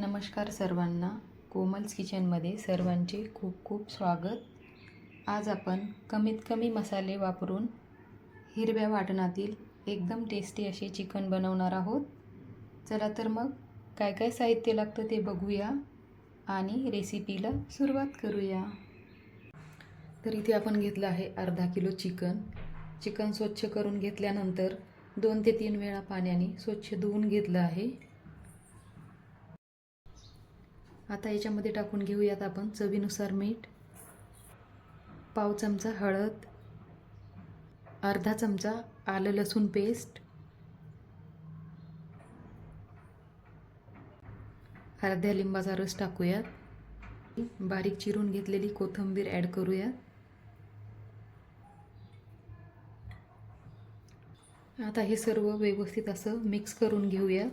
नमस्कार सर्वांना. कोमल्स किचनमध्ये सर्वांचे खूप खूप स्वागत. आज आपण कमीत कमी मसाले वापरून हिरव्या वाटणातील एकदम टेस्टी असे चिकन बनवणार आहोत. चला तर मग काय काय साहित्य लागतं ते बघूया आणि रेसिपीला सुरुवात करूया. तर इथे आपण घेतलं आहे अर्धा किलो चिकन. चिकन स्वच्छ करून घेतल्यानंतर दोन ते तीन वेळा पाण्याने स्वच्छ धुवून घेतलं आहे. आता याच्यामध्ये टाकून घेऊयात आपण चवीनुसार मीठ पाव चमचा हळद अर्धा चमचा आलं लसूण पेस्ट अर्ध्या लिंबाचा रस टाकूयात. बारीक चिरून घेतलेली कोथिंबीर ॲड करूयात. आता हे सर्व व्यवस्थित असं मिक्स करून घेऊयात.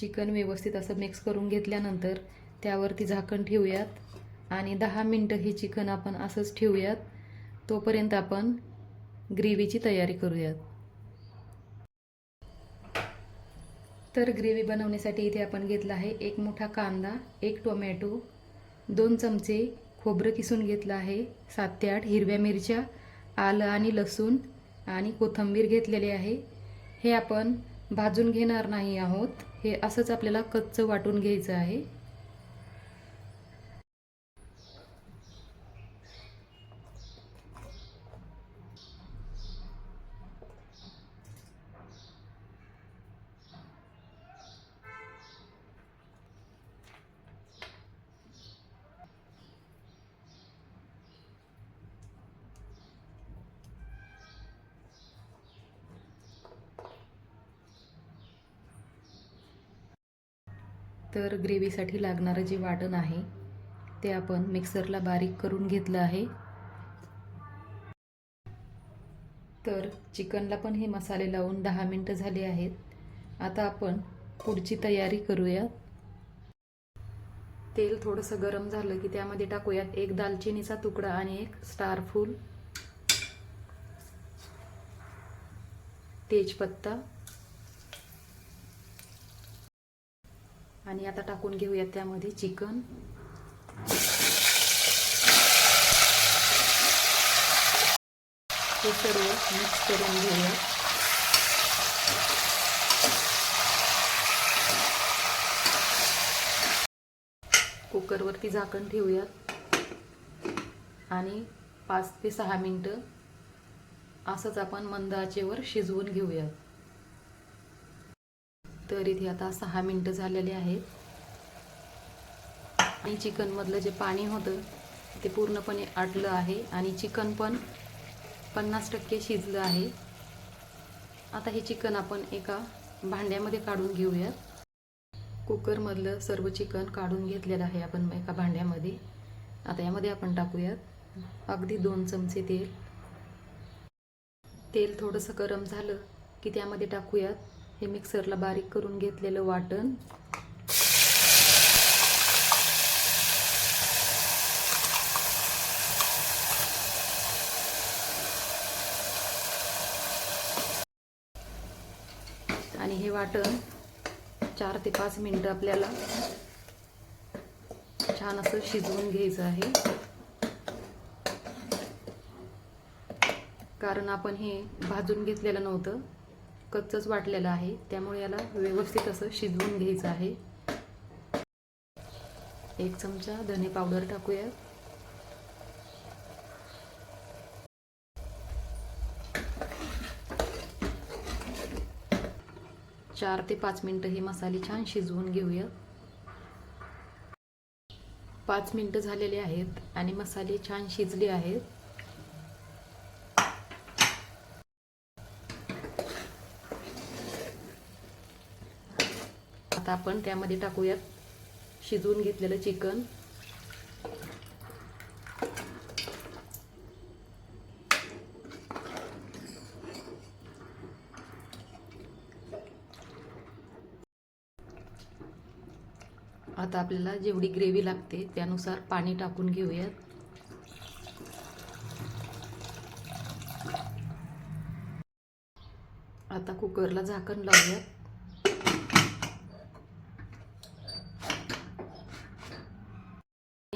चिकन व्यवस्थित असं मिक्स करून घेतल्यानंतर त्यावरती झाकण ठेवूयात. आणि दहा मिनटं हे चिकन आपण असंच ठेवूयात. तोपर्यंत आपण ग्रेव्हीची तयारी करूयात. तर ग्रेव्ही बनवण्यासाठी इथे आपण घेतला आहे एक मोठा कांदा एक टोमॅटो दोन चमचे खोबरं किसून घेतलं आहे सात ते आठ हिरव्या मिरच्या आलं आणि लसूण आणि कोथिंबीर घेतलेले आहे. हे आपण भाजून घेणार नाही आहोत. हे असंच आपल्याला कच्चं वाटून घ्यायचं आहे. तर ग्रेव्हीसाठी लागणारं जे वाटण आहे ते आपण मिक्सरला बारीक करून घेतलं आहे. तर चिकनला पण हे मसाले लावून दहा मिनटं झाले आहेत. आता आपण पुढची तयारी करूयात. तेल थोडंसं गरम झालं की त्यामध्ये टाकूयात एक दालचिनीचा तुकडा आणि एक स्टार फूल. तेजपत्ता. आणि आता टाकून घेऊयात त्यामध्ये चिकन. हे सर्व मिक्स करून घेऊयात कुकरवरती झाकण ठेवूयात आणि पाच ते सहा मिनटं असंच आपण मंद आचेवर शिजवून घेऊयात. तर इथे आता सहा मिनटं झालेले आहेत. आणि चिकनमधलं जे पाणी होतं ते पूर्णपणे आटलं आहे. आणि चिकन पण पन्नास टक्के शिजलं आहे. आता हे चिकन आपण एका भांड्यामध्ये काढून घेऊयात कुकरमधलं सर्व चिकन काढून घेतलेलं आहे आपण एका भांड्यामध्ये. आता यामध्ये आपण टाकूयात अगदी दोन चमचे तेल. तेल थोडंसं गरम झालं की त्यामध्ये टाकूयात हे मिक्सरला बारीक करून घेतलेलं वाटण. आणि हे वाटण चार ते पाच मिनटं आपल्याला छान असं शिजवून घ्यायचं आहे. कारण आपण हे भाजून घेतलेलं नव्हतं. कच्चंच वाटलेलं आहे. त्यामुळे याला व्यवस्थित असं शिजवून घ्यायचं आहे. एक चमचा धने पावडर टाकूया चार ते पाच मिनटं हे मसाले छान शिजवून घेऊया. पाच मिनटं झालेले आहेत आणि मसाले छान शिजले आहेत. आता आपण त्यामध्ये टाकूयात शिजवून घेतलेलं चिकन. आता आपल्याला जेवढी ग्रेव्ही लागते त्यानुसार पाणी टाकून घेऊयात. आता कुकरला झाकण लावूयात.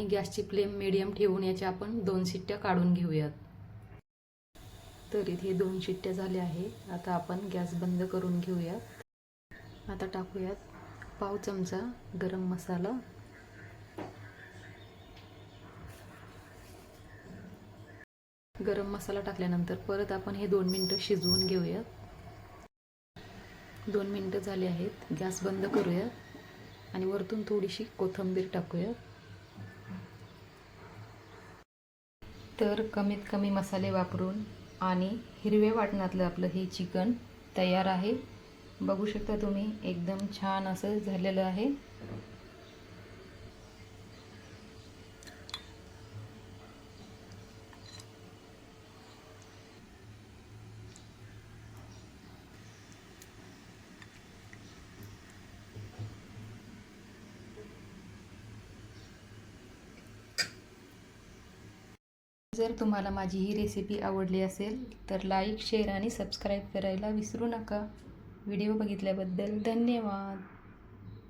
आणि गॅसची फ्लेम मिडियम ठेवून याच्या आपण दोन शिट्ट्या काढून घेऊयात. तर इथे दोन शिट्ट्या झाल्या आहे आता आपण गॅस बंद करून घेऊयात. आता टाकूयात पाव चमचा गरम मसाला. गरम मसाला टाकल्यानंतर परत आपण हे दोन मिनटं शिजवून घेऊयात. दोन मिनटं झाली आहेत. गॅस बंद करूयात आणि वरतून थोडीशी कोथिंबीर टाकूयात. तर कमीत कमी मसाले वापरून आणि हिरव्या वाटणातलं आपलं हे चिकन तयार आहे. बघू शकता तुम्ही एकदम छान असं झालेलं आहे. जर तुम्हाला माझी ही रेसिपी आवडली असेल तर लाईक शेअर आणि सबस्क्राईब करायला विसरू नका. व्हिडिओ बघितल्याबद्दल धन्यवाद.